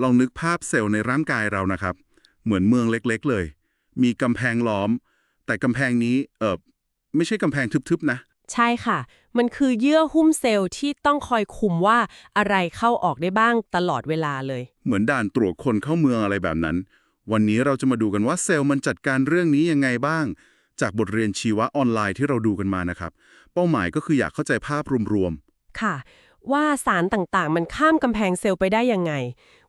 ลองนึกภาพเซลล์ในร่างกายเรานะครับ เหมือนเมืองเล็กๆเลย มีกำแพงล้อม แต่กำแพงนี้เออไม่ใช่กำแพงทึบๆนะ ใช่ค่ะ มันคือเยื่อหุ้มเซลล์ที่ต้องคอยคุมว่าอะไรเข้าออกได้บ้างตลอดเวลาเลย เหมือนด่านตรวจคนเข้าเมืองอะไรแบบนั้น วันนี้เราจะมาดูกันว่าเซลล์มันจัดการเรื่องนี้ยังไงบ้าง จากบทเรียนชีวะออนไลน์ที่เราดูกันมานะครับ เป้าหมายก็คืออยากเข้าใจภาพรวมค่ะ ว่าสารต่างๆ มันข้ามกำแพงเซลล์ไปได้ยังไง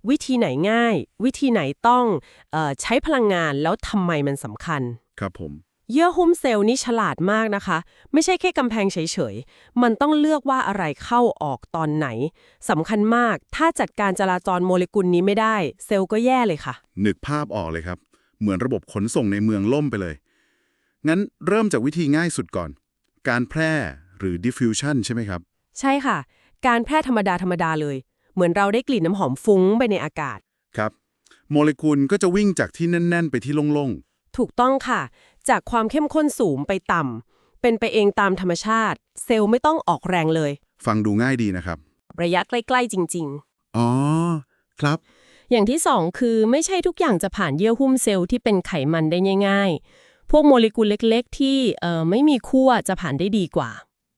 วิธีไหนง่าย วิธีไหนต้องเออใช้พลังงานแล้วทำไมมันสำคัญๆครับผม เยื่อหุ้มเซลล์นี่ฉลาดมากนะคะ ไม่ใช่แค่กำแพงเฉยๆ มันต้องเลือกว่าอะไรเข้าออกตอนไหนสำคัญมาก ถ้าจัดการจราจรโมเลกุลนี้ไม่ได้ เซลล์ก็แย่เลยค่ะ นึกภาพออกเลยครับ เหมือนระบบขนส่งในเมืองล่มไปเลย งั้นเริ่มจากวิธีง่ายสุดก่อน การแพร่หรือ diffusion ใช่ไหมครับ ใช่ค่ะ การแพร่ธรรมดาธรรมดาเลย เหมือนเราได้กลิ่นน้ำหอมฟุ้งไปในอากาศ ครับ โมเลกุลก็จะวิ่งจากที่แน่น ๆ ไปที่โล่งถูกต้องค่ะ จากความเข้มข้นสูงไปต่ำเป็นไปเองตามธรรมชาติ เซลล์ไม่ต้องออกแรงเลย ๆ ฟังดูง่ายดีนะครับ ระยะใกล้ ๆ จริงๆอ๋อ ครับอย่างที่สองคือไม่ใช่ทุกอย่างจะผ่านเยื่อหุ้มเซลล์ที่เป็นไขมันได้ง่าย ๆ พวกโมเลกุลเล็ก ๆ ที่เอ่อไม่มีขั้วจะผ่านได้ดีกว่า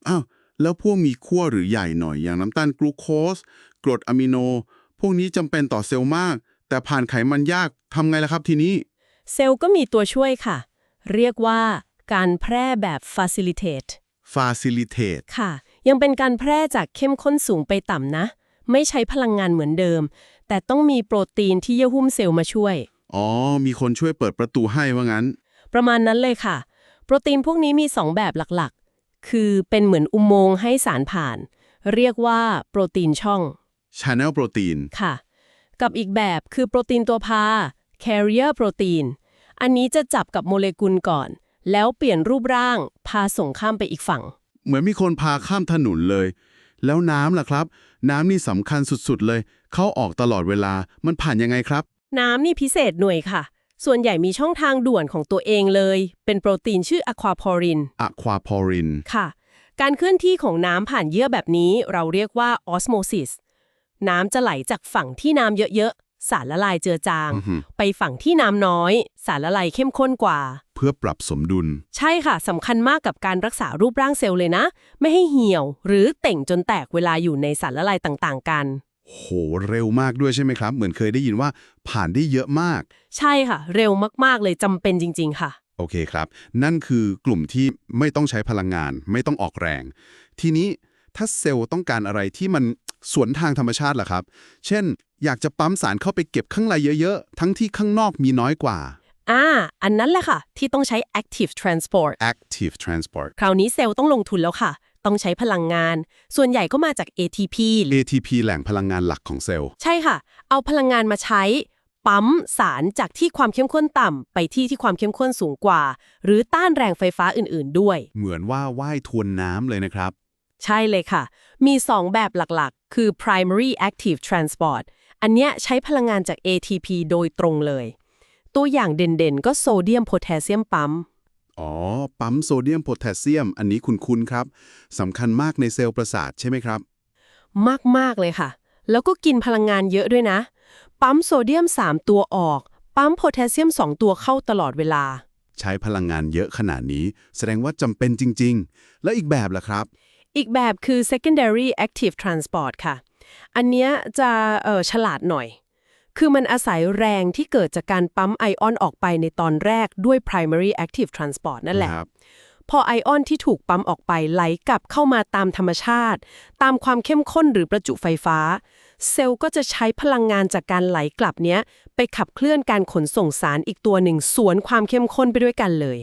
อ้าว แล้วพวกมีขั้วหรือใหญ่หน่อยอย่างน้ำตาลกลูโคส กรดอะมิโน พวกนี้จำเป็นต่อเซลล์มาก แต่ผ่านไขมันยากทำไงล่ะครับทีนี้ เซลล์ก็มีตัวช่วยค่ะ เรียกว่าการแพร่แบบ facilitate facilitate ค่ะ ยังเป็นการแพร่จากเข้มข้นสูงไปต่ำนะ ไม่ใช้พลังงานเหมือนเดิม แต่ต้องมีโปรตีนที่เยื่อหุ้มเซลล์มาช่วย อ๋อ มีคนช่วยเปิดประตูให้ว่างั้น ประมาณนั้นเลยค่ะ โปรตีนพวกนี้มี 2 แบบหลักๆ คือเป็นเหมือนอุโมงค์ให้สารผ่าน เรียกว่าโปรตีนช่อง channel protein ค่ะ กับอีกแบบคือโปรตีนตัวพา carrier protein อันนี้จะจับกับโมเลกุลก่อน แล้วเปลี่ยนรูปร่าง พาส่งข้ามไปอีกฝั่ง เหมือนมีคนพาข้ามถนนเลย แล้วน้ำล่ะครับ น้ำนี่สำคัญสุดๆเลย เข้าออกตลอดเวลามันผ่านยังไงครับ น้ำนี่พิเศษหน่วยค่ะ ส่วนใหญ่มีช่องทางด่วนของตัวเองเลย เป็นโปรตีนชื่ออะควาพอริน aquaporin ค่ะ การเคลื่อนที่ของน้ำผ่านเยื่อแบบนี้ เราเรียกว่าออสโมซิสน้ำจะไหลจากฝั่งที่น้ำเยอะๆ สารละลายเจือจางอือฮึไปฝั่งที่น้ำน้อย สารละลายเข้มข้นกว่า เพื่อปรับสมดุล ใช่ค่ะสำคัญมากกับการรักษารูปร่างเซลล์เลยนะ ไม่ให้เหี่ยว หรือเต่งจนแตกเวลาอยู่ในสารละลายต่างๆ กัน โหเร็วมากด้วยใช่ไหมครับ เหมือนเคยได้ยินว่าผ่านได้เยอะมาก ใช่ค่ะ เร็วมากๆเลยจำเป็นจริง ๆ ค่ะ โอเคครับ นั่นคือกลุ่มที่ไม่ต้องใช้พลังงาน ไม่ต้องออกแรง ทีนี้ถ้าเซลล์ต้องการอะไรที่มันสวนทางธรรมชาติล่ะครับ เช่น อยากจะปั๊มสารเข้าไปเก็บข้างในเยอะๆ ทั้งที่ข้างนอกมีน้อยกว่า อ่า อันนั้นแหละค่ะ ที่ต้องใช้ active transport active transport คราวนี้เซลล์ต้องลงทุนแล้วค่ะ ต้องใช้พลังงาน ส่วนใหญ่ก็มาจาก ATP ATP แหล่งพลังงานหลักของเซลล์ ใช่ค่ะ เอาพลังงานมาใช้ ปั๊มสารจากที่ความเข้มข้นต่ำ ไปที่ที่ความเข้มข้นสูงกว่า หรือต้านแรงไฟฟ้าอื่น ๆ ด้วย เหมือนว่าว่ายทวนน้ำเลยนะครับ ใช่เลยค่ะ มี 2 แบบหลักๆ คือ primary active transport อันเนี้ยใช้พลังงานจาก ATP โดยตรงเลย ตัวอย่างเด่นๆ ก็โซเดียมโพแทสเซียมปั๊ม อ๋อ ปั๊มโซเดียมโพแทสเซียม อันนี้คุณคุณครับสำคัญมากในเซลล์ประสาทใช่ไหมครับ มาก ๆ เลยค่ะ แล้วก็กินพลังงานเยอะด้วยนะ ปั๊มโซเดียม 3 ตัวออก ปั๊มโพแทสเซียม 2 ตัวเข้าตลอดเวลา ใช้พลังงานเยอะขนาดนี้ แสดงว่าจำเป็นจริง ๆ แล้วอีกแบบล่ะครับ อีกแบบคือ secondary active transport ค่ะ อันเนี้ยจะเออฉลาดหน่อย คือมันอาศัยแรงที่เกิดจากการปั๊มไอออนออกไปในตอนแรกด้วย primary active transport นั่นแหละครับพอไอออนที่ถูกปั๊มออกไปไหลกลับเข้ามาตามธรรมชาติ ตามความเข้มข้นหรือประจุไฟฟ้า เซลล์ก็จะใช้พลังงานจากการไหลกลับเนี้ย ไปขับเคลื่อนการขนส่งสารอีกตัวหนึ่งสวนความเข้มข้นไปด้วยกันเลย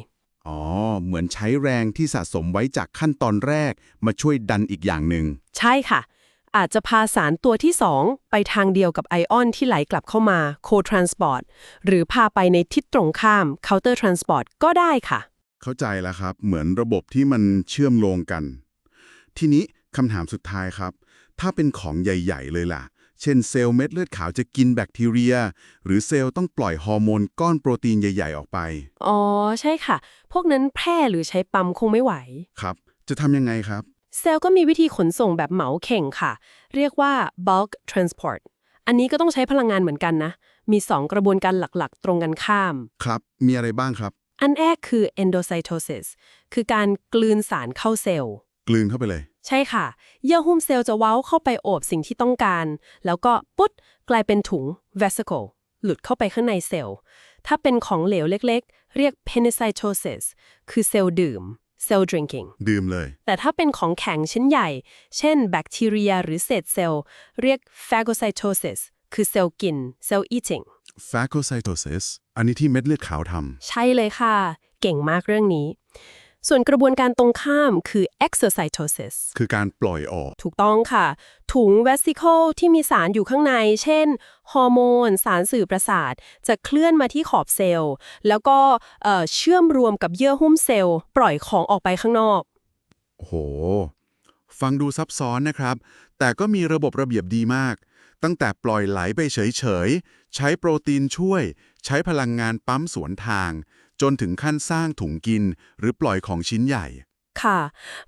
อ๋อ เหมือนใช้แรงที่สะสมไว้จากขั้นตอนแรกมาช่วยดันอีกอย่างหนึ่ง ใช่ค่ะ อาจจะพาสารตัวที่ 2 ไปทางเดียวกับไอออนที่ไหลกลับเข้ามา co-transport หรือพาไปในทิศตรงข้าม counter transport ก็ได้ค่ะ เข้าใจแล้วครับ เหมือนระบบที่มันเชื่อมโยงกัน ทีนี้คำถามสุดท้ายครับ ถ้าเป็นของใหญ่ ๆ เลยล่ะ เช่นเซลล์เม็ดเลือดขาวจะกินแบคทีเรีย หรือเซลล์ต้องปล่อยฮอร์โมนก้อนโปรตีนใหญ่ ๆ ออกไป อ๋อใช่ค่ะ พวกนั้นแพร่หรือใช้ปั๊มคงไม่ไหว ครับ จะทำยังไงครับ เซลล์ก็มีวิธีขนส่งแบบเหมาเข่งค่ะ เรียกว่า bulk transport อันนี้ก็ต้องใช้พลังงานเหมือนกันนะ มี 2 กระบวนการหลักๆ ตรงกันข้าม ครับ มีอะไรบ้างครับ อันแรกคือ endocytosis คือการกลืนสารเข้าเซลล์ กลืนเข้าไปเลย ใช่ค่ะ เยื่อหุ้มเซลล์จะเว้าเข้าไปโอบสิ่งที่ต้องการ แล้วก็ปุ๊ดกลายเป็นถุง vesicle หลุดเข้าไปข้างในเซลล์ ถ้าเป็นของเหลวเล็ก ๆ เรียก penicytosis คือเซลล์ดื่ม cell drinking ดื่มเลย แต่ถ้าเป็นของแข็งชิ้นใหญ่ เช่นแบคทีเรียหรือเศษเซลล์ เรียก phagocytosis คือเซลล์กิน cell eating phagocytosis อันนี้ที่เม็ดเลือดขาวทใช่เลยค่ะ เก่งมากเรื่องนี้ ส่วนกระบวนการตรงข้ามคือ exocytosis ำคือการปล่อยออก ถูกต้องค่ะ ถุง vesicle ที่มีสารอยู่ข้างใน เช่น ฮอร์โมน สารสื่อประสาท จะเคลื่อนมาที่ขอบเซลล์ แล้วก็เอ่อเชื่อมรวมกับเยื่อหุ้มเซลล์ ปล่อยของออกไปข้างนอกโหฟังดูซับซ้อนนะครับ แต่ก็มีระบบระเบียบดีมาก ตั้งแต่ปล่อยไหลไปเฉยๆ ใช้โปรตีนช่วย ใช้พลังงานปั๊มสวนทาง จนถึงขั้นสร้างถุงกิน หรือปล่อยของชิ้นใหญ่ ค่ะ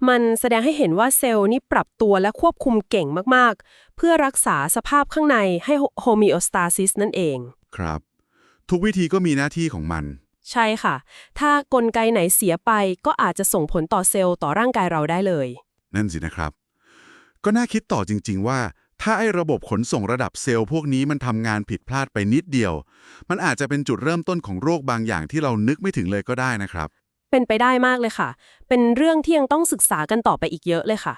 มันแสดงให้เห็นว่าเซลล์นี่ปรับตัวและควบคุมเก่งมากๆ เพื่อรักษาสภาพข้างในให้โฮมิโอสตาซิสนั่นเอง ครับ ทุกวิธีก็มีหน้าที่ของมัน ใช่ค่ะ ถ้ากลไกไหนเสียไปก็อาจจะส่งผลต่อเซลล์ต่อร่างกายเราได้เลย นั่นสินะครับ ก็น่าคิดต่อจริง ๆ ว่า ถ้าไอ้ระบบขนส่งระดับเซลล์พวกนี้มันทำงานผิดพลาดไปนิดเดียว มันอาจจะเป็นจุดเริ่มต้นของโรคบางอย่างที่เรานึกไม่ถึงเลยก็ได้นะครับ เป็นไปได้มากเลยค่ะ เป็นเรื่องที่ยังต้องศึกษากันต่อไปอีกเยอะเลยค่ะ